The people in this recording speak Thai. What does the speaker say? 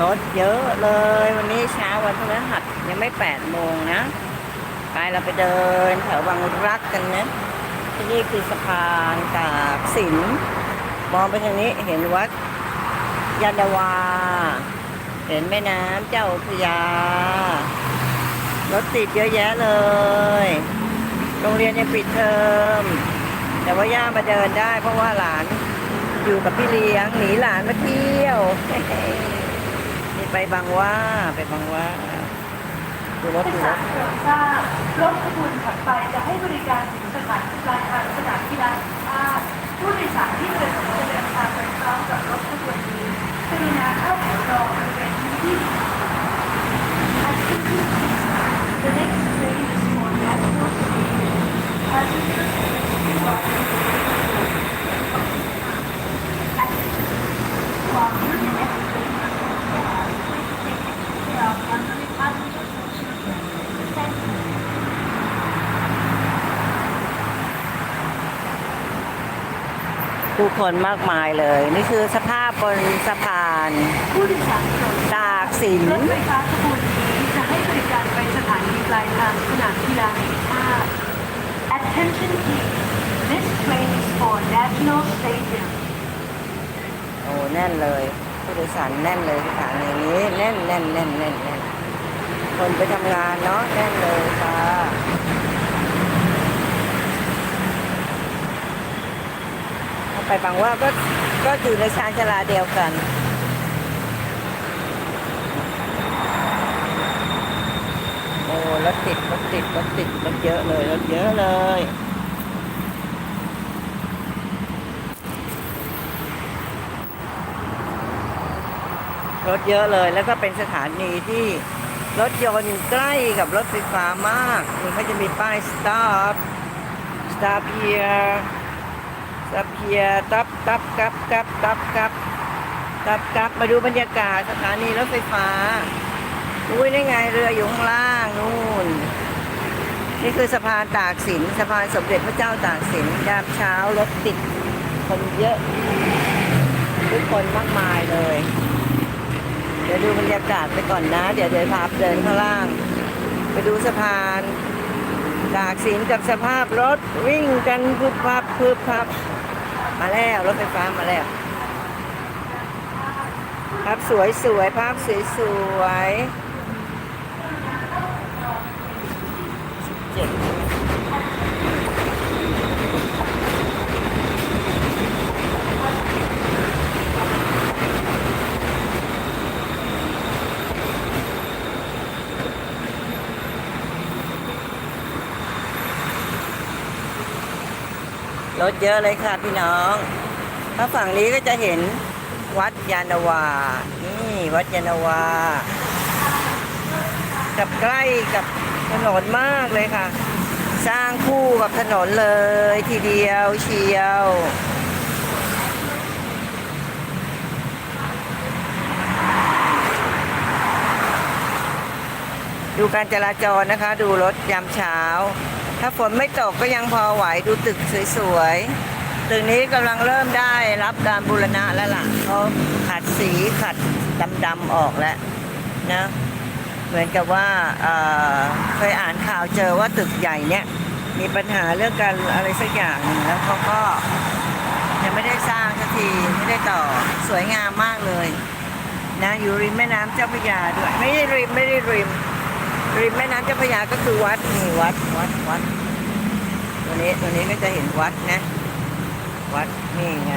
รถเยอะเลย วันนี้เช้าวันพฤหัสยังไม่แปดโมงนะ ไปเราไปเดินแถววังรักกันนะที่นี่คือสะพานตากสิน มองไปทางนี้เห็นวัดยานนาวา เห็นแม่น้ำเจ้าพยารถติดเยอะแยะเลย โรงเรียนยังปิดเทอม แต่ว่าย่ามาเดินได้เพราะว่าหลานอยู่กับพี่เลี้ยงหนีหลานมาเที่ยว ไปบางหว่าไปบางหว่าดูรถผู้ดูโดรยถสารโปรดทราบรถขบวนถัดไปจะให้บริการถึงสถานที่ปลายทางสนามกีฬาแห่งชาติผู้โดยสารที่ประสงค์จะเดินทางไปพร้อมกับรถขบวนนี้กรุณาเข้าแถวรอบริเวณพื้นที่ The next train is for National Stadium. Passengers will walk While you're in the next train, please take care of elderly passengers and children. Thank you. ผู้คนมากมายเลย นี่คือสภาพบนสะพานผู้โดยสารโปรดทรบตากสินรถไฟฟ้าขบวนนี้จะให้บริการไปสถานีปลายทางสนามกีฬาแห่งชาติ Attention please This train is for National Stadium โอ้แน่นเลย ผู้โดยสารแน่นเลยสถานีนี้แน่นแน่นแน่นแน่นแน่นคนไปทำงานเนาะแน่นเลยค่ะถ้า ไปบางว่าก็ก็อยู่ในชานชลาเดียวกัน โอ้รถติดรถติดรถติดรถเยอะเลยรถเยอะเลยรถเยอะเลย แล้วก็เป็นสถานีที่รถยนต์ใกล้กับรถไฟฟ้ามาก มันก็จะมีป้าย stop stop here stop here ตับตับกับกับตับกับตับกับมาดูบรรยากาศสถานีรถไฟฟ้าอุ้ยได้ไงเรืออยู่ข้างล่างนู่น นี่คือสะพานตากสินสะพานสมเด็จพระเจ้าตากสินยามเช้ารถติดคนเยอะทุกคนมากมายเลย เดี๋ยวดูบรรยากาศไปก่อนนะ เดี๋ยวเดี๋ยวพาเดินข้างล่าง ไปดูสะพานตากสินกับสภาพรถวิ่งกันพึบพับพึบพับ มาแล้วรถไฟฟ้ามาแล้วภาพสวยสวยๆภาพสวยสวยๆ รถเยอะเลยค่ะพี่น้อง ถ้าฝั่งนี้ก็จะเห็นวัดยานาวา นี่วัดยานนาวา กับใกล้กับถนนมากเลยค่ะ สร้างคู่กับถนนเลยทีเดียวเชียวดูการจราจรนะคะ ดูรถยามเช้า ถ้าฝนไม่ตกก็ยังพอไหวดูตึกสวยๆ ตึกนี้กำลังเริ่มได้รับการบูรณะแล้วล่ะเขาขัดสีขัดดำๆออกแล้วนะเหมือนกับว่าเคยอ่านข่าวเจอว่าตึกใหญ่เนี่ยมีปัญหาเรื่องการอะไรสักอย่างหนึ่งแล้วเขาก็ยังไม่ได้สร้างสักทีไม่ได้ต่อสวยงามมากเลยนะอยู่ริมแม่น้ำเจ้าพระยาด้วยไม่ได้ริมไม่ได้ริม ริมแม่น้ำเจ้าพระยาก็คือวัดนี่วัดวัดวัดตัวนี้ตัวนี้ก็จะเห็นวัดนะ วัดนี่ไง